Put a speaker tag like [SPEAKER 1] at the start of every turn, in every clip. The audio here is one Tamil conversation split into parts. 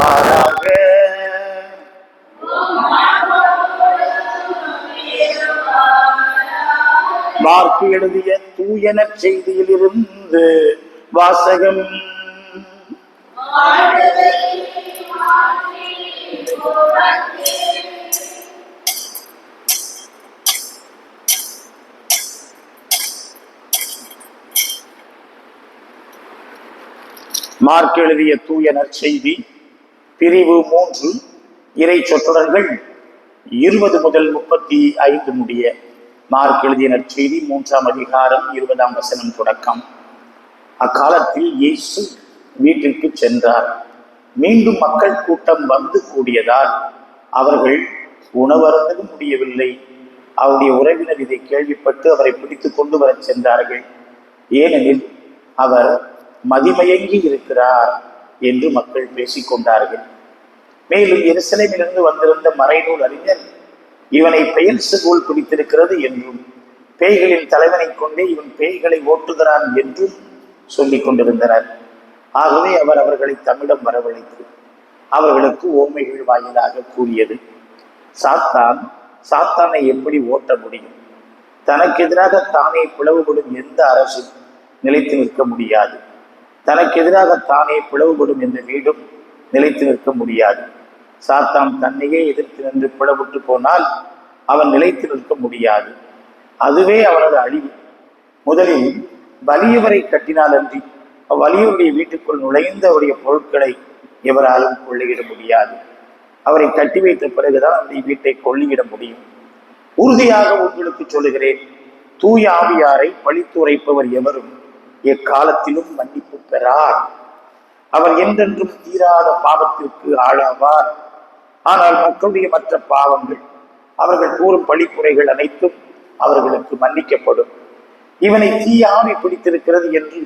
[SPEAKER 1] இருப்பாராக மார்க்கு எழுதிய தூயன செய்தியிலிருந்து வாசகம். மார்க் எழுதிய தூய நற்செய்தி பிரிவு மூன்று இறை சொற்றொடர்கள் இருபது முதல் முப்பத்தி ஐந்து முடிய மார்க் எழுதிய நற்செய்தி மூன்றாம் அதிகாரம் இருபதாம் வசனம் தொடக்கம். அக்காலத்தில் இயேசு வீட்டிற்கு சென்றார். மீண்டும் மக்கள் கூட்டம் வந்து கூடியதால் அவர்கள் உணவருந்தக முடியவில்லை. அவருடைய உறவினர் இதை கேள்விப்பட்டு அவரை பிடித்து கொண்டு வரச் சென்றார்கள். ஏனெனில் அவர் மதிமயங்கி இருக்கிறார் என்று மக்கள் பேசிக் கொண்டார்கள். மேலும் எருசலேமிலிருந்து வந்திருந்த மறைநூல் அறிஞர் இவனை பெயர் செகோல் பிடித்திருக்கிறது என்றும் பேய்களின் தலைவனை கொண்டே இவன் பேய்களை ஓட்டுகிறான் என்றும் சொல்லிக் கொண்டிருந்தனர். ஆகவே அவர் அவர்களை தமிழம் வரவழைத்து அவர்களுக்கு ஓமைகள் வாயிலாக கூறியது. சாத்தான் சாத்தானை எப்படி ஓட்ட முடியும்? தனக்கு எதிராக தானே பிளவுபடும் எந்த அரசும் நிலைத்து நிற்க முடியாது. தனக்கு எதிராக தானே பிளவுபடும் எந்த வீடும் நிலைத்து நிற்க முடியாது. சாத்தான் தன்னையே எதிர்த்து நின்று பிளவுட்டு போனால் அவன் நிலைத்து நிற்க முடியாது. அதுவே அவனது அழிவு. முதலில் வலியவரை கட்டினால் அன்றி அவ்வலியவருடைய வீட்டுக்குள் நுழைந்த அவருடைய பொருட்களை எவராலும் கொள்ளையிட முடியாது. அவரை கட்டி வைத்த பிறகுதான் அவருடைய வீட்டை கொள்ளையிட முடியும். உறுதியாக உங்களுக்கு சொல்லுகிறேன் தூய ஆவியாரை பழித்துரைப்பவர் எவரும் எக்காலத்திலும் மன்னிப்பு பெறார். அவர் என்றென்றும் தீராத பாவத்திற்கு ஆளாவார். ஆனால் மக்களுடைய மற்ற பாவங்கள் அவர்கள் கூறும் பழிப்புரைகள் அனைத்தும் அவர்களுக்கு மன்னிக்கப்படும். இவனை தீய ஆவி பிடித்திருக்கிறது என்று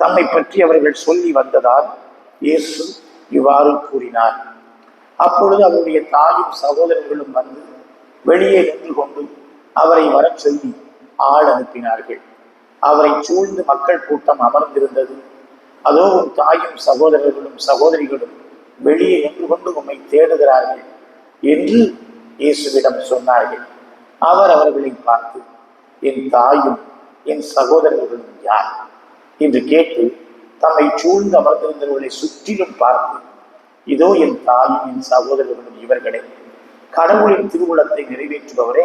[SPEAKER 1] தம்மை பற்றி அவர்கள் சொல்லி வந்ததால் இயேசு இவ்வாறு கூறினார். அப்பொழுது அவருடைய தாயும் சகோதரர்களும் வந்து வெளியே நின்று கொண்டு அவரை வரச் சொல்லி ஆள் அனுப்பினார்கள். அவரை சூழ்ந்து மக்கள் கூட்டம் அமர்ந்திருந்தது. அதோ தாயும் சகோதரர்களும் சகோதரிகளும் வெளியே நின்று கொண்டு உம்மை தேடுகிறார்கள் என்று இயேசுவிடம் சொன்னார்கள். அவர் அவர்களை பார்த்து என் தாயும் என் சகோதரர்களும் யார்? என்று கேட்டு தம்மை சூழ்ந்து அமர்ந்திருந்தவர்களை சுற்றிலும் பார்த்து இதோ என் தாயும் என் சகோதரர்களும் இவர்களே கடவுளின் திருவுளத்தை நிறைவேற்றுபவரே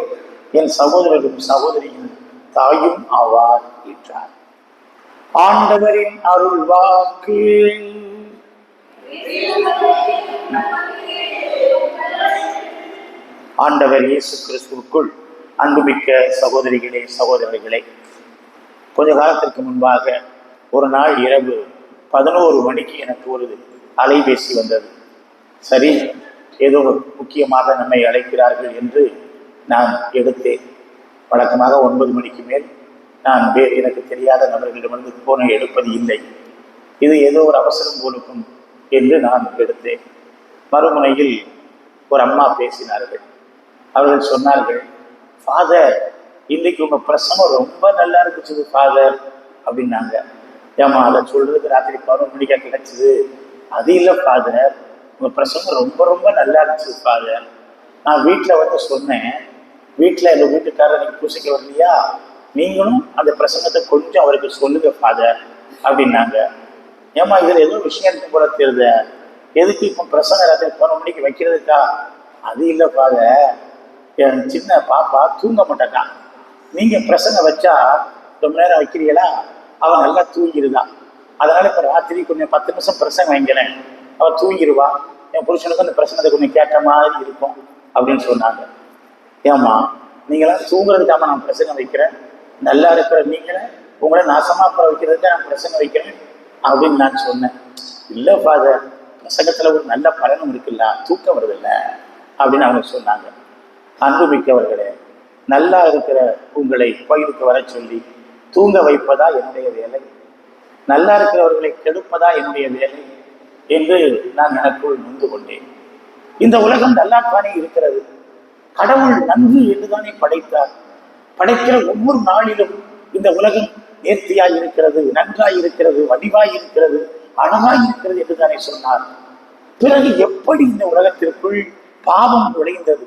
[SPEAKER 1] என் சகோதரரும் சகோதரியும் தாயும் ஆவார் என்றார். ஆண்டவரின் அருள் வாக்கு ஆண்டவர் இயேசு கிறிஸ்துவுக்குள் அன்புமிக்க சகோதரிகளே சகோதரர்களே கொஞ்ச காலத்திற்கு முன்பாக ஒரு நாள் இரவு பதினோரு மணிக்கு எனக்கு ஒரு அலைபேசி வந்தது. சரி ஏதோ முக்கியமாக நம்மை அழைக்கிறார்கள் என்று நான் எடுத்தேன். வழக்கமாக ஒன்பது மணிக்கு மேல் நான் வேறு எனக்கு தெரியாத நபர்களிடமிருந்து போனை எடுப்பது இல்லை. இது ஏதோ ஒரு அவசரம் போலுக்கும் என்று நான் எடுத்தேன் மறுமுனையில் ஒரு அம்மா பேசினார்கள். அவர்கள் சொன்னார்கள் ஃபாதர் இன்னைக்கு உங்கள் பிரசங்கம் ரொம்ப நல்லா இருந்துச்சு ஃபாதர் அப்படின்னாங்க. ஏமா அதை சொல்றதுக்கு ராத்திரி பதினொரு மணிக்கா கிடைச்சிது? அது இல்லை ஃபாதர் உங்கள் பிரசங்கம் ரொம்ப ரொம்ப நல்லா இருந்துச்சு ஃபாதர் நான் வீட்டில் வந்து சொன்னேன் வீட்டில் எங்கள் வீட்டுக்காரர் நீங்கள் பூசிக்க வரலையா? நீங்களும் அந்த பிரசங்கத்தை கொஞ்சம் அவருக்கு சொல்லுங்க ஃபாதர் அப்படின்னாங்க. ஏமா இதில் ஏதோ விஷயம் இருக்கு போல தெரியுத? எதுக்கு இப்போ பிரசங்க ராத்திரி போன மணிக்கு வைக்கிறதுக்கா? அது இல்லை ஃபாதர். என் சின்ன பாப்பா தூங்க மாட்டேக்கா. நீங்கள் பிரசங்க வச்சா ரொம்ப நேரம் வைக்கிறீங்களா? அவன் நல்லா தூங்கிடுதான் அதனால் இப்போ ராத்திரி கொஞ்சம் பத்து நிமிஷம் பிரசங்க வைங்களேன். அவள் தூங்கிடுவா. என் புருஷனுக்கு அந்த பிரசங்கத்தை கொஞ்சம் கேட்ட மாதிரி இருக்கும் அப்படின்னு சொன்னாங்க. ஏம்மா நீங்களாம் தூங்குறதுக்காம நான் பிரசங்கம் வைக்கிறேன். நல்லா இருக்கிற நீங்களே உங்களை நாசமாக வைக்கிறதுக்கு நான் பிரசங்கம் வைக்கிறேன். அப்படின்னு நான் சொன்னேன். இல்லை ஃபாதர் பிரசங்கத்தில் ஒரு நல்ல பலனும் இருக்குல்ல. தூக்கம் வருதில்ல. அப்படின்னு அவங்க சொன்னாங்க. அன்பு மிக்கவர்களே நல்லா இருக்கிற உங்களை கோயிலுக்கு வர சொல்லி தூங்க வைப்பதா என்னுடைய வேலை? நல்லா இருக்கிறவர்களை கெடுப்பதா என்னுடைய வேலை? என்று நான் எனக்குள் நொந்து கொண்டேன். இந்த உலகம் நல்லாத்தானே இருக்கிறது. கடவுள் நன்கு என்றுதானே படைத்தார். படைக்கிற ஒவ்வொரு நாளிலும் இந்த உலகம் நேர்த்தியாய் இருக்கிறது நன்றாய் இருக்கிறது வடிவாய் இருக்கிறது அழகாய் இருக்கிறது என்று தானே சொன்னார். பிறகு எப்படி இந்த உலகத்திற்குள் பாவம் நுழைந்தது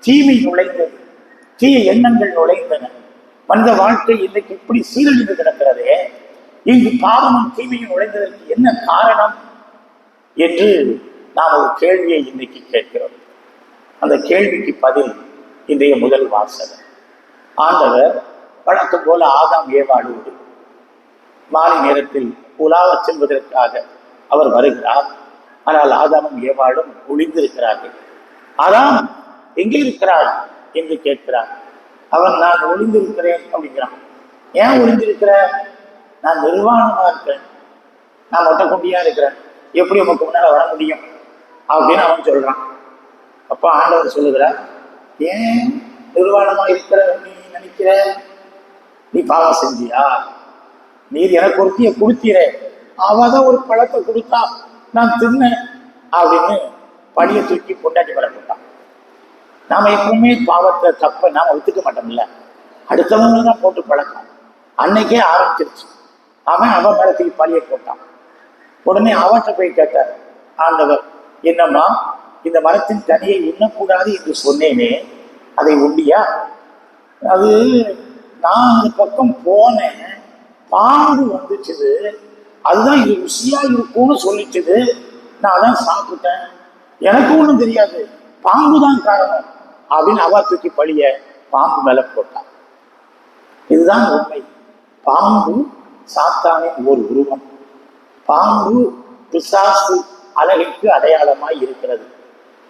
[SPEAKER 1] தீமை நுழைந்தது தீய எண்ணங்கள் நுழைந்தன மனித வாழ்க்கை இன்றைக்கு இப்படி சீரழிந்து கிடக்கிறதே இங்கு பாவமும் தீமையும் நுழைந்ததற்கு என்ன காரணம் என்று நாம் ஒரு கேள்வியை இன்னைக்கு கேட்கிறோம். அந்த கேள்விக்கு பதில் இன்றைய முதல் வாசகம். ஆண்டவர் வழக்கம் போல ஆதாம் ஏவாளோடு மாலை நேரத்தில் உலாவச் செல்வதற்காக அவர் வருகிறார். ஆனால் ஆதாமும் ஏவாளும் ஒளிந்திருக்கிறார்கள். ஆதாம் எங்கே இருக்கிறாய்? என்று கேட்கிறார். அவன் நான் ஒளிந்திருக்கிறேன் அப்படிங்கிறான். ஏன் ஒளிந்திருக்கிற? நான் நிர்வாணமா இருக்கிறேன். நான் மொட்டை குட்டியா இருக்கிறேன். எப்படி உமக்கு முன்னால் வர முடியும்? அப்படின்னு அவன் சொல்றான். அப்போ ஆண்டவர் சொல்லுகிறார் ஏன் நிர்வாணமா இருக்கிற? நீ நினைக்கிற? நீ பாவம் செஞ்சியா? நீர் எனக்கு ஒருத்திய கொடுத்தீரே. அவ தான் ஒரு பழத்தை கொடுத்தா நான் தின்னேன் அப்படின்னு படியை தூக்கி பொண்டாட்டி வர போட்டான். நாம எப்பவுமே பாவத்தை தப்ப நாம ஒத்துக்க மாட்டோம்ல. அடுத்தவங்க தான் போட்டு பழக்கம். அன்னைக்கே ஆரம்பிச்சிருச்சு. அவன் அவன் மேலத்துக்கு பழியை போட்டான். உடனே அவன்கிட்ட போய் கேட்டார் ஆண்டவர் என்னம்மா இந்த மரத்தின் கனியை உண்ணக்கூடாது என்று சொன்னேனே. அதை உண்டியா அது நான் அந்த பக்கம் போனேன் பாம்பு வந்துச்சுது. அதுதான் இது ருசியா இருக்கும்னு சொல்லிச்சுது. நான் அதான் சாப்பிட்டேன். எனக்கு ஒன்றும் தெரியாது. பாம்பு தான் காரணம் அப்படின்னு அவா தூக்கி பழிய பாம்பு மேல போட்டான் இதுதான் உண்மை. பாம்பு சாத்தானின் ஒரு உருவம். பாம்பு பிசாசு அழகைக்கு அடையாளமாய் இருக்கிறது.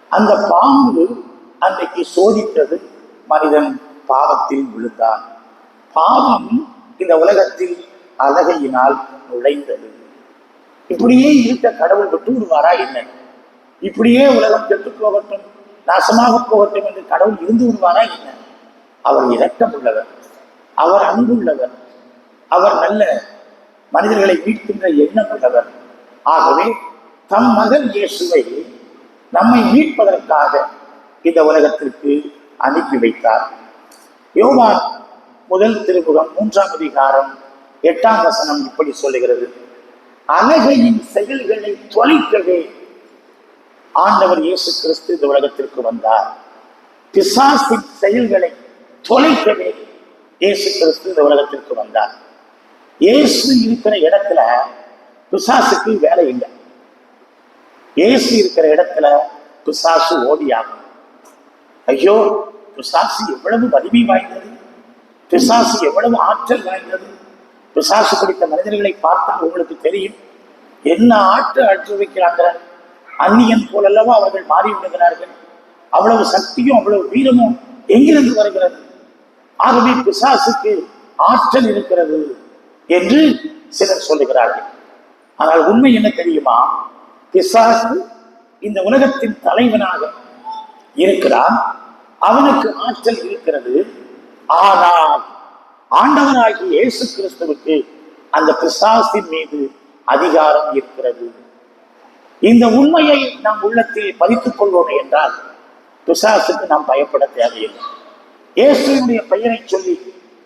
[SPEAKER 1] அந்த பாம்பு அன்றைக்கு சோதித்தது மனிதன் பாவத்தில் விழுந்தான். பாவம் இந்த உலகத்தில் அழகையினால் நுழைந்தது. இப்படியே இருக்க கடவுள் விட்டு விடுவாரா என்ன? இப்படியே உலகம் கெட்டு போகட்டும் நாசமாக போகட்டும் என்று கடவுள் இருந்து விடுவாரா என்ன? அவர் இரக்கம் உள்ளவர் அவர் அன்புள்ளவர் அவர் நல்ல மனிதர்களை மீட்கின்ற எண்ணம் உள்ளவர் ஆகவே தம் மகன் இயேசுவை நம்மை மீட்பதற்காக இந்த உலகத்திற்கு அனுப்பி வைத்தார். யோவான் முதல் திருமுகம் மூன்றாம் அதிகாரம் எட்டாம் வசனம் இப்படி சொல்லுகிறது. அழகையின் செயல்களை தொலைக்கவே ஆண்டவர் இயேசு கிறிஸ்து இந்த உலகத்திற்கு வந்தார். பிசாசின் செயல்களை தொலைக்கவே இயேசு கிறிஸ்து இந்த உலகத்திற்கு வந்தார். இயேசு இருக்கிற இடத்துல பிசாசுக்கு வேலை இல்லை. இயேசு இருக்கிற இடத்துல பிசாசு ஓடியாகும். ஐயோ பிசாசு எவ்வளவு வலிமை வாய்ந்தது. பிசாசு எவ்வளவு ஆற்றல் வாய்ந்தது? பிசாசு பிடித்த மனிதர்களை பார்த்தால் உங்களுக்கு தெரியும். என்ன ஆற்று அற்று வைக்கிறாங்க அந்நியன் போலல்லவா அவர்கள் மாறி விடுகிறார்கள் அவ்வளவு சக்தியும் அவ்வளவு வீரமும் எங்கிருந்து வருகிறது? ஆகவே பிசாசுக்கு ஆற்றல் இருக்கிறது என்று சிலர் சொல்லுகிறார்கள். ஆனால் உண்மை என்ன தெரியுமா? பிசாசு இந்த உலகத்தின் தலைவனாக இருக்கிறான். அவனுக்கு ஆற்றல் இருக்கிறது. ஆனால் ஆண்டவராகிய இயேசு கிறிஸ்துவுக்கு அந்த பிசாசின் மீது அதிகாரம் இருக்கிறது. இந்த உண்மையை நம் உள்ளத்தில் பதித்துக் கொள்வோம் என்றால் பிசாசுக்கு நாம் பயப்பட தேவையில்லை. இயேசுடைய பெயரை சொல்லி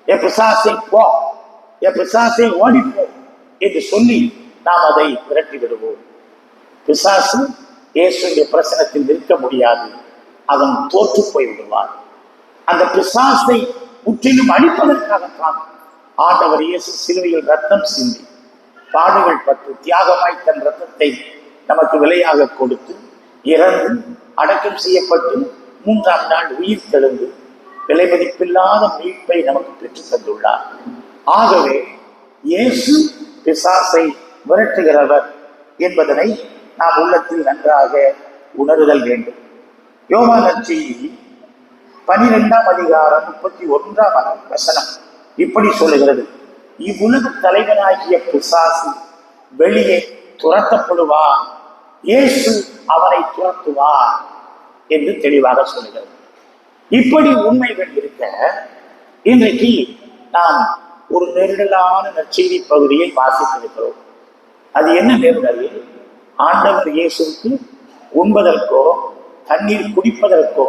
[SPEAKER 1] என் பிசாசை போ என் பிசாசை ஓடிப்போம் என்று சொல்லி நாம் அதை விரட்டி விடுவோம். பிசாசு இயேசுடைய பிரசனத்தில் நிற்க முடியாது. அவன் தோற்று போய் விடுவான் அந்த பிசாசை முற்றிலும் அழிப்பதற்காகத்தான் ஆண்டவர் இயேசு சிலுவையில் ரத்தம் சிந்தி பாடுகள் பட்டு தியாகமாய் தன் ரத்தத்தை நமக்கு விலையாக கொடுத்து இறந்து அடக்கம் செய்யப்பட்டு மூன்றாம் நாள் உயிர் தெழுந்து விலை மதிப்பில்லாத மீட்பை நமக்கு பெற்றுத் தந்துள்ளார். ஆகவே இயேசு பிசாசை விரட்டுகிறவர் என்பதனை நாம் உள்ளத்தில் நன்றாக உணருதல் வேண்டும். யோவான் செய்தி பனிரெண்டாம் அதிகாரம் முப்பத்தி ஒன்றாம் வசனம் இப்படி சொல்லுகிறது. இவ்வுலக தலைவனாகிய பிசாசு வெளியே துரத்தப்படுவார். இயேசு அவனை துரத்துவார் என்று தெளிவாக சொல்லுகிறது. இப்படி உண்மைகள் இருக்க இன்றைக்கு நாம் ஒரு நெருடலான நற்செய்தி பகுதியை வாசித்திருக்கிறோம். அது என்ன நெருடல்? ஆண்டவர் இயேசுக்கு உண்பதற்கோ தண்ணீர் குடிப்பதற்கோ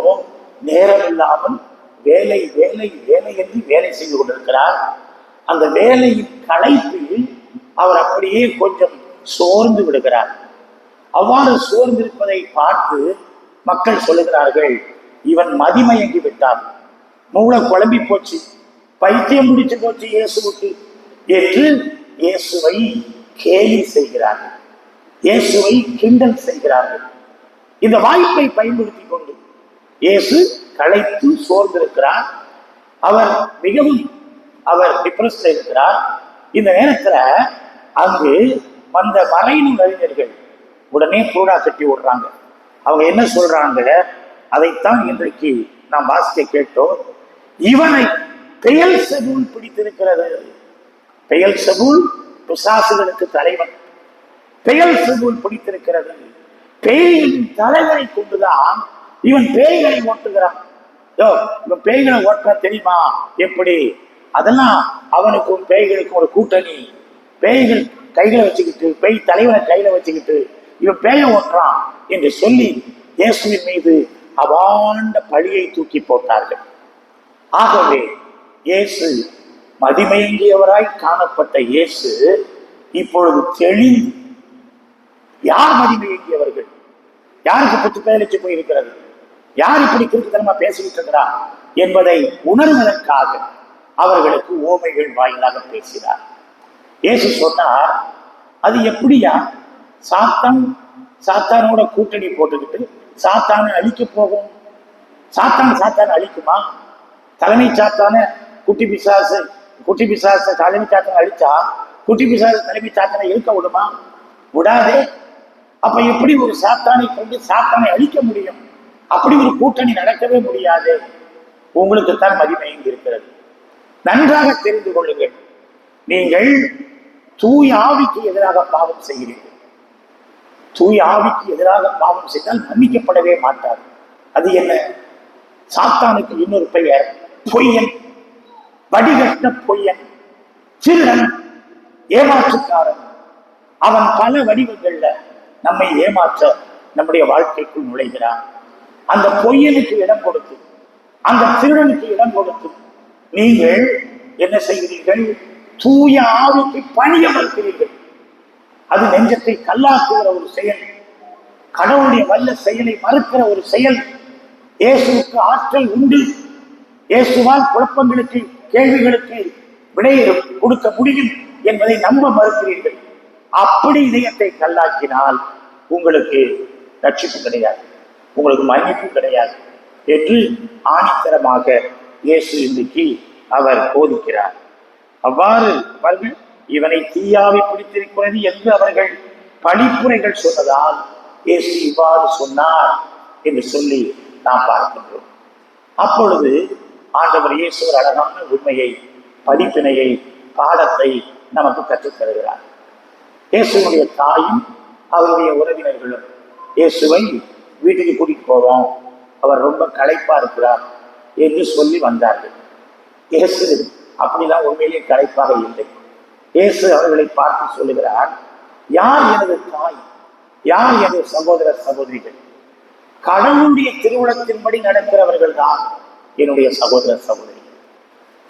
[SPEAKER 1] நேரம் இல்லாமல் வேலை வேலை வேலை என்று வேலை செய்து கொண்டிருக்கிறார். அந்த வேலையின் களைப்பில் அவர் அப்படியே கொஞ்சம் சோர்ந்து விடுகிறார். அவ்வாறு சோர்ந்திருப்பதை பார்த்து மக்கள் சொல்லுகிறார்கள் இவன் மதிமயங்கி விட்டான். மூளை குழம்பி போச்சு. பைத்தியம் பிடிச்சு போச்சு இயேசுவுக்கு என்று இயேசுவை கேலி செய்கிறார்கள். இயேசுவை கிண்டல் செய்கிறார்கள். இந்த வாய்ப்பை பயன்படுத்தி கொண்டு இயேசு களைத்து சோர்ந்திருக்கிறார். அவர் மிகவும் அவர் டிப்ரெஸ்ட் இருக்கிறார் இந்த நேரத்துல அங்கு வந்த மறைநூல் அறிஞர்கள் உடனே கூடா கட்டி விடுறாங்க அவங்க என்ன சொல்றாங்க? அதைத்தான் இன்றைக்கு நாம் வாசிக்க கேட்டோம். இவனை பெயல் செபூல் பிடித்திருக்கிறது. பெயல் செபூல் பிசாசுகளுக்கு தலைவன். பெயல் செபூல் பிடித்திருக்கிறது. பேய்களின் தலைவனை கொண்டுதான் இவன் பேய்களை ஓட்டுகிறான். யோ இவன் பேய்களை ஓட்டுறான் தெரியுமா? எப்படி? அதெல்லாம் அவனுக்கும் பேய்களுக்கும் ஒரு கூட்டணி. பேய்கள் கைகளை வச்சுக்கிட்டு பேய் தலைவனை கையில வச்சுக்கிட்டு இவன் பேய ஓட்டுறான் என்று சொல்லி இயேசுவின் மீது அவாண்ட பழியை தூக்கி போட்டார்கள். ஆகவே இயேசு மதிமயங்கியவராய் காணப்பட்ட இயேசு இப்பொழுது தெளிந்து யார் மதிமயங்கியவர்கள் யாருக்கு பத்து பேரளிச்சு போயிருக்கிறது? யார் இப்படி கிறுக்குத்தனமா பேசிக்கிட்டு இருக்கிறா என்பதை உணர்வதற்காக அவர்களுக்கு ஓமைகள் வாயிலாக பேசினார் இயேசு சொன்னார் அது எப்படியா? சாத்தான் சாத்தானோட கூட்டணி போட்டுக்கிட்டு சாத்தானை அழிக்க போகும். சாத்தான் சாத்தானை அழிக்குமா? தலைமை சாத்தான குட்டி பிசாசு குட்டி பிசாசு தலைமை சாத்தனை அழிச்சா குட்டி பிசாசு தலைமை சாத்தனை இருக்க விடுமா? விடாதே. அப்ப எப்படி ஒரு சாத்தானை கொண்டு சாத்தானை அழிக்க முடியும்? அப்படி ஒரு கூட்டணி நடக்கவே முடியாது. உங்களுக்கு தான் மதிமை இங்கு இருக்கிறது. நன்றாக தெரிந்து கொள்ளுங்கள். நீங்கள் தூய் ஆவிக்கு எதிராக பாவம் செய்கிறீர்கள். தூய் ஆவிக்கு எதிராக பாவம் செய்தால் மன்னிக்கப்படவே மாட்டார். அது என்ன? சாத்தானுக்கு இன்னொரு பெயர் பொய்யன். வடிகட்ட பொய்யன். திருடன் ஏமாற்றுக்காரன். அவன் பல வடிவங்கள்ல நம்மை ஏமாற்ற நம்முடைய வாழ்க்கைக்குள் நுழைகிறான். அந்த பொய்யனுக்கு இடம் கொடுத்து அந்த திருடனுக்கு இடம் கொடுத்து நீங்கள் என்ன செய்கிறீர்கள்? தூய ஆவிக்கு பணிய மறுக்கிறீர்கள் அது நெஞ்சத்தை கல்லாக்குகிற ஒரு செயல் கடவுளுடைய வல்ல செயலை மறுக்கிற ஒரு செயல். இயேசுவுக்கு ஆற்றல் உண்டு. இயேசுவால் குழப்பங்களுக்கு கேள்விகளுக்கு விடை கொடுக்க முடியும் என்பதை நம்ப மறுக்கிறீர்கள். அப்படி இதயத்தை கல்லாக்கினால் உங்களுக்கு ரட்சிப்பு கிடையாது. உங்களுக்கு மன்னிப்பு கிடையாது என்று ஆணித்தரமாக இயேசு இன்றைக்கு அவர் போதிக்கிறார். அவ்வாறு அவர்கள் இவனை தீயாவை பிடித்திருக்கிறது என்று அவர்கள் பழிப்புரைகள் சொன்னதால் இயேசு இவ்வாறு சொன்னார் என்று சொல்லி நாம் பார்க்கின்றோம். அப்பொழுது ஆண்டவர் இயேசு ஒரு அழகான உண்மையை படிப்பினையை பாடத்தை நமக்கு கற்றுத் தருகிறார். இயேசுடைய தாயும் அவருடைய உறவினர்களும் இயேசுவை வீட்டுக்கு கூட்டிட்டு போவோம். அவர் ரொம்ப களைப்பா இருக்கிறார் என்று சொல்லி வந்தார்கள். இயேசு அப்படிலாம் உண்மையிலே களைப்பாக இல்லை. இயேசு அவர்களை பார்த்து சொல்லுகிறார் யார் எனது தாய்? யார் எனது சகோதர சகோதரிகள்? கடவுளுடைய திருவுளத்தின்படி நடக்கிறவர்கள் தான் என்னுடைய சகோதர சகோதரி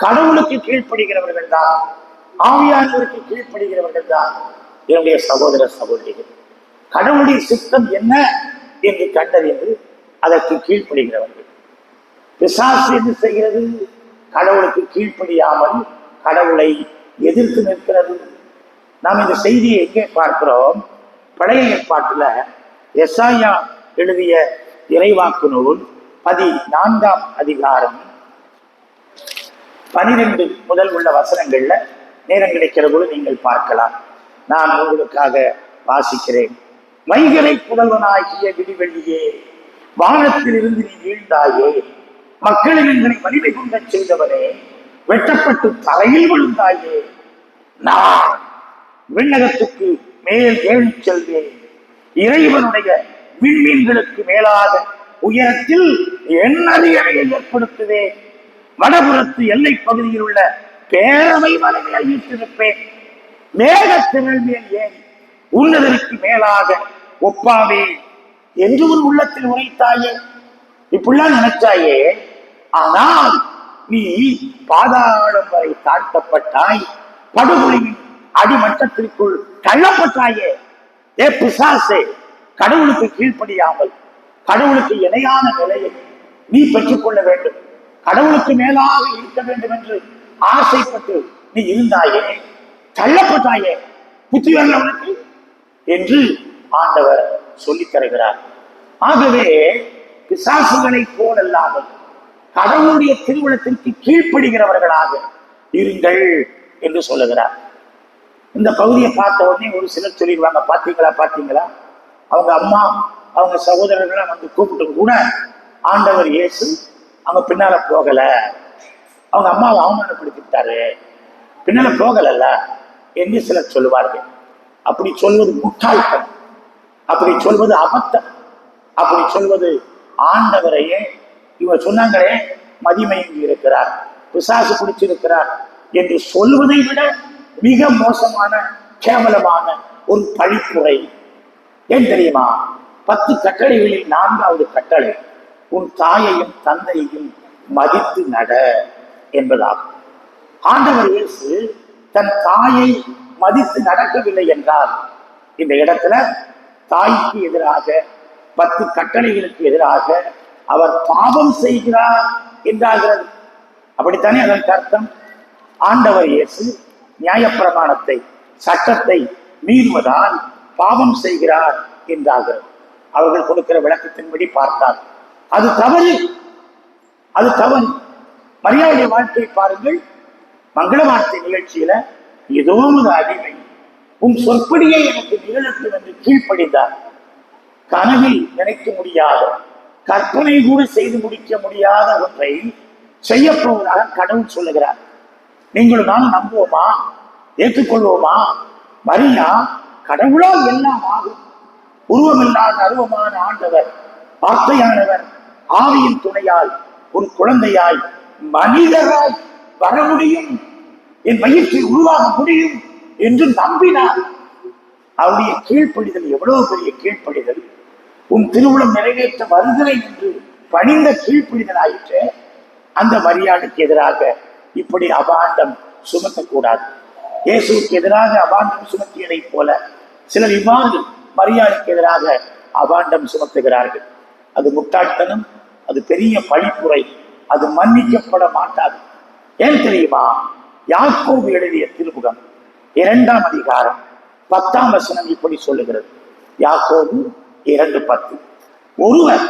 [SPEAKER 1] கடவுளுக்கு கீழ்ப்படுகிறவர்கள் தான் ஆவியானவருக்கு கீழ்ப்படுகிறவர்கள் தான் என்னுடைய சகோதர சகோதரிகள். கடவுளுடைய சித்தம் என்ன? என்று கண்டறிந்து அதற்கு கீழ்ப்படுகிறவர்கள். பிசாசு என்ன செய்கிறது? கடவுளுக்கு கீழ்ப்படியாமல் கடவுளை எதிர்த்து நிற்கிறது. நாம் இந்த செய்தியை எங்கே பார்க்கிறோம்? பழைய ஏற்பாட்டுல எஸ்ஐயா எழுதிய இறைவாக்கு நூல் பதி நான்காம் அதிகாரம் பனிரெண்டு முதல் உள்ள வசனங்கள்ல நேரம் கிடைக்கிற போது நீங்கள் பார்க்கலாம். நான் உங்களுக்காக வாசிக்கிறேன். வைகரை புதல்வனாகிய விடிவெள்ளியே வானத்திலிருந்து நீ வீழ்ந்தாயே மக்களின் எங்களை வலிமை கொண்ட செய்தவரே வெட்டப்பட்டு தலையில் விழுந்தாயே நான் விண்ணகத்துக்கு மேல் ஏழு செல்வேன். இறைவனுடைய விண்மீன்களுக்கு மேலாக உயரத்தில் எண்ணறியலையை ஏற்படுத்துவேன். வடபுறத்து எல்லை பகுதியில் உள்ள பேரவை மலையை வீட்டிருப்பேன் மேகத்திரள் மேல் ஏன் உன்னதற்கு மேலாக ஒப்பாவே. என்று ஒரு உள்ளத்தில் உரைத்தாயே. இப்படிலாம் நினைச்சாயே. ஆனால் நீ பாதாளம் வரை தாழ்த்தப்பட்டாய். படுகொலியின் அடிமட்டத்திற்குள் தள்ளப்பட்டாயே. ஏ பிசாசே கடவுளுக்கு கீழ்ப்படியாமல் கடவுளுக்கு இணையான நிலையை நீ பெற்றுக்கொள்ள வேண்டும். கடவுளுக்கு மேலாக இருக்க வேண்டும் என்று ஆசைப்பட்டு நீ இருந்தாயே. தள்ளப்பட்டாயே. புத்தி வரல உனக்கு? என்று ஆண்டவர் சொல்லித் தருகிறார். ஆகவே பிசாசுகளை போலல்லாமல் கடவுளுடைய திருமணத்திற்கு கீழ்ப்படுகிறவர்களாக இருங்கள் என்று சொல்லுகிறார். இந்த பகுதியை பார்த்த உடனே ஒரு சிலர் சொல்லிடுவாங்க பார்த்தீங்களா பார்த்தீங்களா அவங்க அம்மா அவங்க சகோதரர்களாம் வந்து கூப்பிட்டு கூட ஆண்டவர் இயேசு அவங்க பின்னால போகல. அவங்க அம்மாவை அவமானப்படுத்திட்டாரு. பின்னால போகலல்ல. என்று சிலர் சொல்லுவார்கள். அப்படி சொல்வது முட்டாள்தனம். அப்படி சொல்வது அபத்தம். அப்படி சொல்வது ஆண்டவரையே. இவர் சொன்னாங்களே மதிமயங்கி இருக்கிறார் பிசாசு பிடிச்சிருக்கிறார் என்று சொல்வதை விட மிக மோசமான கேவலமான ஒரு பழிப்புரை. ஏன் தெரியுமா? பத்து கட்டளைகளில் நான்காவது கட்டளை உன் தாயையும் தந்தையையும் மதித்து நட என்பதாகும். ஆண்டவர் இயேசு தன் தாயை மதித்து நடக்கவில்லை என்றால் இந்த இடத்துல தாய்க்கு எதிராக பத்து கட்டளைகளுக்கு எதிராக அவர் பாவம் செய்கிறார் என்றாகிறது அப்படித்தானே அதன் அர்த்தம்? ஆண்டவர் இயேசு நியாயப்பிரமாணத்தை சட்டத்தை மீறுவதால் பாவம் செய்கிறார் என்றார்கள். அவர்கள் கொடுக்கிற விளக்கத்தின்படி பார்த்தார். அது தவறு. அது தவறு. மரியாதை வாழ்க்கையை பாருங்கள். மங்கள வார்த்தை நிகழ்ச்சியில ஏதோ ஒரு அடிமை உன் சொற்படியே எனக்கு நிகழட்டும் என்று கீழ்ப்படிந்தார். கனவில் நினைக்க முடியாத கற்பனை கூட செய்து முடிக்க முடியாத ஒன்றை செய்யப்போவதாக கடவுள் சொல்லுகிறார். நீங்களும் நானும் நம்புவோமா? ஏற்றுக்கொள்வோமா? மரியா கடவுளால் எல்லாம் ஆகும். உருவமில்லாத அருவமான ஆண்டவர் வார்த்தையானவர் ஆவியின் துணையால் ஒரு குழந்தையாய் மனிதராய் வர முடியும். என் வயிற்றில் உருவாக முடியும். என்று நம்பினார் அவருடைய கீழ்ப்படிதல் எவ்வளவு பெரிய கீழ்ப்படிதல்? உன் திருவுளம் நிறைவேற்ற வருகிறேன் என்று பணிந்த கீழ்ப்படிதல் ஆயிற்று அந்த மரியாதைக்கு எதிராக இப்படி அபாண்டம் சுமத்தக்கூடாது. இயேசுவுக்கு எதிராக அபாண்டம் சுமத்தியதைப் போல சிலர் இவ்வாறு மரியாதைக்கு எதிராக அபாண்டம் சுமத்துகிறார்கள். அது முட்டாள்தனம் அது பெரிய பழிப்புரை அது மன்னிக்கப்பட மாட்டாது. ஏன் தெரியுமா? யாக்கோபு எழுதிய திருமுகம் இரண்டாம் அதிகாரம் பத்தாம் வசனம் இப்படி சொல்லுகிறது. யாக்கோபு இரண்டு பத்து. ஒருவர்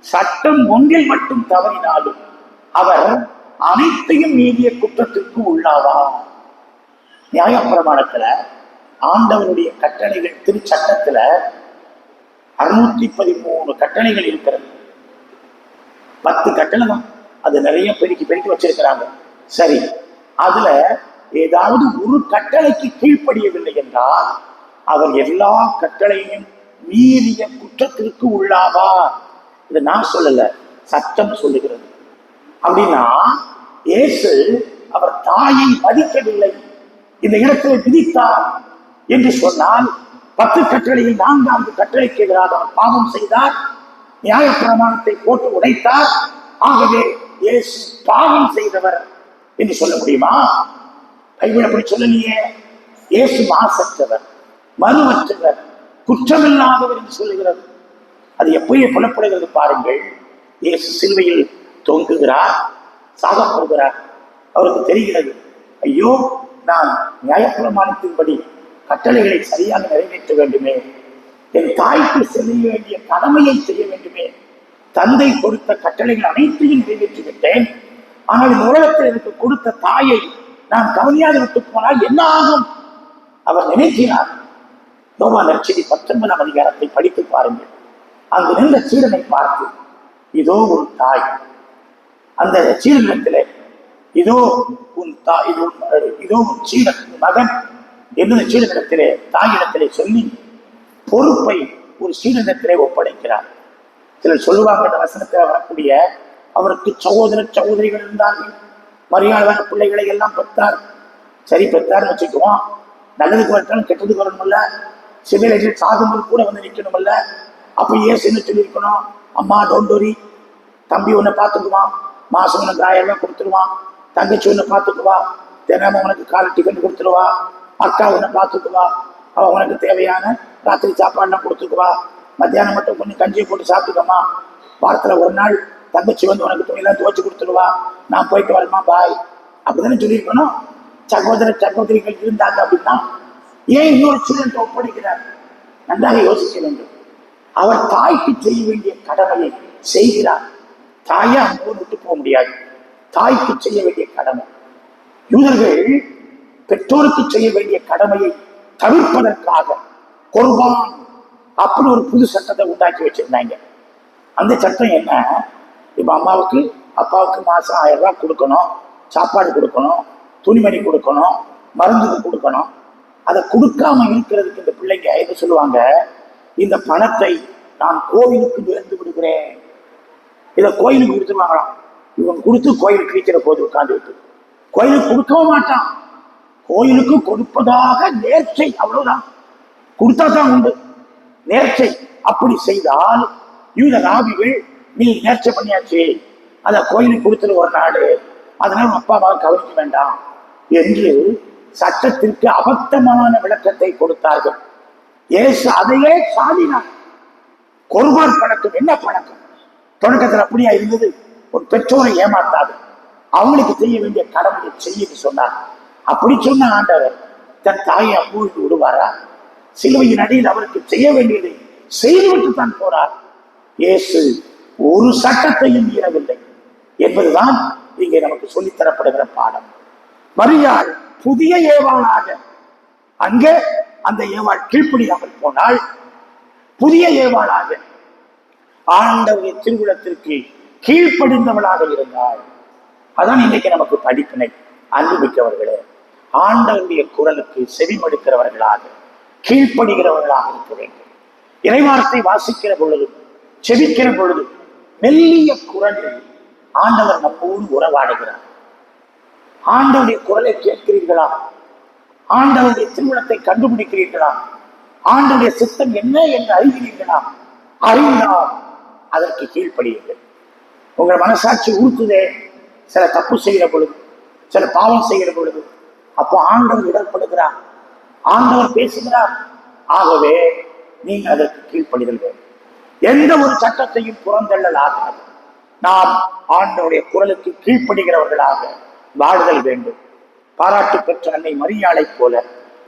[SPEAKER 1] சட்டம் ஒன்றில் மட்டும் தவறினாலும் அவர் அனைத்தையும் மீறிய குற்றத்திற்கு உள்ளாவார். நியாயப்பிரமாணத்துல ஆண்டவருடைய கட்டளைகள் திருச்சட்டத்துல அறுநூத்தி பதிமூணு கட்டளைகள் இருக்கிறது. பத்து கட்டளை தான் அது நிறைய பெருக்கி பெருக்கி வச்சிருக்கிறாங்க. சரி அதுல ஏதாவது ஒரு கட்டளைக்கு கீழ்ப்படியவில்லை என்றால் அவர் எல்லா கட்டளையும் மீறிய குற்றத்திற்கு உள்ளாவார். இதை நான் சொல்லல சட்டம் சொல்லுகிறது. அப்படின்னா இயேசு அவர் தாயை மதிக்கவில்லை. இந்த இடத்தில் விதித்தார் என்று சொன்னால் பத்து கட்டளையில் நான்காவது கட்டளைக்கு எதிராக அவர் பாவம் செய்தார் நியாய பிரமாணத்தை போட்டு உடைத்தார். ஆகவே இயேசு பாவம் செய்தவர் என்று சொல்ல முடியுமா? பைபிள் அப்படி சொல்லலையே. இயேசு மாசற்றவர் மறுவற்றவர் குற்றமில்லாதவர் என்று சொல்லுகிறது. அது எப்பயே புலப்படுகிறது பாருங்கள். இயேசு சிலுவையில் தொங்குகிறார் சாகப்படுகிறார். அவருக்கு தெரிகிறது ஐயோ நான் நியாயப்பிரமாணத்தின்படி கட்டளைகளை சரியாக நிறைவேற்ற வேண்டுமே. என் தாய்க்கு செய்ய வேண்டிய கடமையை செய்ய வேண்டுமே. தந்தை கொடுத்த கட்டளைகள் அனைத்தையும் நிறைவேற்றிவிட்டேன். ஆனால் இந்த உலகத்தில் எனக்கு கொடுத்த தாயை நான் கவனியாது விட்டு போனால் என்ன ஆகும்? அவர் நினைக்கிறார். யோகா நற்செய்தி பத்தொன்பதாம் அதிகாரத்தை படித்து பாருங்கள். அங்கு நின்ற சீடனை பார்த்து இதோ ஒரு தாய். அந்த சீடனிடத்திலே இதோ உன் தாய் இது இதோ உன் சீடன் உன் மகன். என்று அந்த சீடனிடத்திலே தாயிடத்திலே சொல்லி பொறுப்பை ஒரு சீடனிடத்திலே ஒப்படைக்கிறார். சிலர் சொல்லுவாங்க அந்த வசனத்தில் வரக்கூடிய அவருக்கு சகோதர சகோதரிகள் இருந்தார்கள். மரியாதையான பிள்ளைகளை எல்லாம் பெற்றார். சரி பெற்றார்னு வச்சுக்குவோம். நல்லதுக்கு வரட்டாலும் கெட்டதுக்கு வரணும்ல. சிவிலைகள் சாகும்போது கூட வந்து நிற்கணும்ல அப்போ ஏன் என்ன சொல்லியிருக்கணும். அம்மா டோண்டோரி தம்பி உன்னை பார்த்துக்குவான். மாதம் உனக்கு ஆயிரம் ரூபாய் கொடுத்துருவான். தங்கச்சி உன்னை பார்த்துக்குவா. தினமும் உனக்கு காலை டிஃபன் கொடுத்துருவா. அக்கா உன்னை பார்த்துக்குவா. அவள் உனக்கு தேவையான ராத்திரி சாப்பாடுலாம் கொடுத்துக்குவா. மத்தியானம் மட்டும் கொஞ்சம் கஞ்சியை போட்டு சாப்பிட்டுக்கம்மா. வாரத்தில் ஒரு நாள் தங்கச்சி வந்து உனக்கு துணியெல்லாம் துவச்சி கொடுத்துருவா நான் போயிட்டு வரமா பாய் அப்படிதானே சொல்லியிருக்கணும்? சகோதர சகோதரிகள் இருந்தாங்க அப்படின்னா ஏன் இன்னொரு ஸ்டூடெண்ட் ஒப்படைக்கிறார்? நன்றாக யோசிக்க வேண்டும். அவர் தாய்க்கு செய்ய வேண்டிய கடமையை செய்கிறார். தாயை அன்போடு விட்டு போக முடியாது. தாய்க்கு செய்ய வேண்டிய கடமை. யூதர்கள் பெற்றோருக்கு செய்ய வேண்டிய கடமையை தவிர்ப்பதற்காக குர்பான் அப்படின்னு ஒரு புது சட்டத்தை உண்டாக்கி வச்சிருந்தாங்க. அந்த சட்டம் என்ன? இப்போ அம்மாவுக்கு அப்பாவுக்கு மாதம் ஆயிரம் ரூபாய் கொடுக்கணும் சாப்பாடு கொடுக்கணும் துணிமணி கொடுக்கணும் மருந்துக்கு கொடுக்கணும். அதை கொடுக்காம இருக்கிறதுக்கு இந்த பிள்ளைங்க என்ன சொல்லுவாங்க? இந்த பணத்தை நான் கோயிலுக்கு இழந்து விடுகிறேன். இதை கோயிலுக்கு கொடுத்துருவாங்களாம் இவன் கொடுத்து கோயில் கிழிக்கிற போது உட்காந்துட்டு கோயிலுக்கு கொடுக்கவும் மாட்டான். கோயிலுக்கு கொடுப்பதாக நேர்ச்சை அவ்வளவுதான். கொடுத்தா தான் உண்டு. நேர்ச்சை அப்படி செய்தால் யூத நாவிகள் நீ நேர்ச்சி பண்ணியாச்சு. அத கோயிலுக்கு கொடுத்துரு ஒரு நாடு அதனால உன் அப்பா அம்மா கவனிக்க வேண்டாம் என்று சட்டத்திற்கு அபத்தமான விளக்கத்தை கொடுத்தார்கள். ஏசு அதையே சாதினார். கொர்பான் பழக்கம் என்ன பழக்கம் தொடக்கத்தில் அப்படியா இருந்தது? ஒரு பெற்றோரை ஏமாத்தாது. அவங்களுக்கு செய்ய வேண்டிய கடமையை செய்யன்னு சொன்னார். அப்படி சொன்ன ஆண்டவர் தன் தாயை அப்பொழுது விடுவாரா? சிலுவையின் அடியில் அவருக்கு செய்ய வேண்டியதை செய்துவிட்டு தான் போறார். இயேசு ஒரு சட்டத்தையும் மீறவில்லை என்பதுதான் இங்கே நமக்கு சொல்லித் தரப்படுகிற பாடம். மரியாள் புதிய ஏவாளாக அங்கே அந்த ஏவாள் கீழ்ப்படியாமல் போனால் புதிய ஏவாளாக ஆண்டவரின் திருவிழத்திற்கு கீழ்ப்படிந்தவளாக இருந்தாள். அதான் இன்னைக்கு நமக்கு படிப்பினை அன்புமிக்கவர்களே ஆண்டவருடைய குரலுக்கு செவிமடுக்கிறவர்களாக கீழ்ப்படுகிறவர்களாக இருக்க வேண்டும். இறைவார்த்தை வாசிக்கிற பொழுது செவிக்கிற பொழுது மெல்லிய குரலில் ஆண்டவர் நம்மோடு உறவாடுகிறார். ஆண்டவருடைய குரலை கேட்கிறீர்களா? ஆண்டவருடைய திருமணத்தை கண்டுபிடிக்கிறீர்களா? ஆண்டவருடைய சித்தம் என்ன என்று அறிகிறீர்களா? அறிந்தால் அதற்கு கீழ்ப்படியுங்கள். உங்கள் மனசாட்சி உறுத்துதே சில தப்பு செய்கிற பொழுது சில பாவம் செய்கிற பொழுது அப்போ ஆண்டவர் இடர்படுகிறார் ஆண்டவர் பேசுகிறார். ஆகவே நீங்கள் அதற்கு கீழ்ப்படிதல் வேண்டும். எந்த ஒரு சட்டத்தையும் புறந்தள்ளல் நாம் ஆண்டவருடைய குரலுக்கு கீழ்ப்படுகிறவர்களாக வாழுதல் வேண்டும். பாராட்டு பெற்ற அன்னை மரியாளைப் போல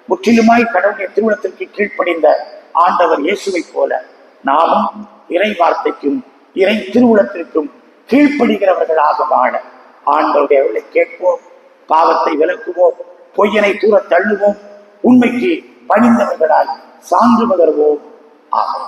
[SPEAKER 1] முற்றிலுமாய் கடவுளுடைய திருமணத்திற்கு கீழ்ப்படிந்த ஆண்டவர் இயேசுவைப் போல நாமும் இறை வார்த்தைக்கும் இறை திருவுளத்திற்கும் கீழ்ப்படுகிறவர்களாக வாழ ஆண்டவருடைய அவளை கேட்போம் பாவத்தை விலக்குவோம் பொய்யனை தூர தள்ளுவோம் உண்மைக்கு பணிந்தவர்களாய் சான்று பகர்வோம் ஆகும்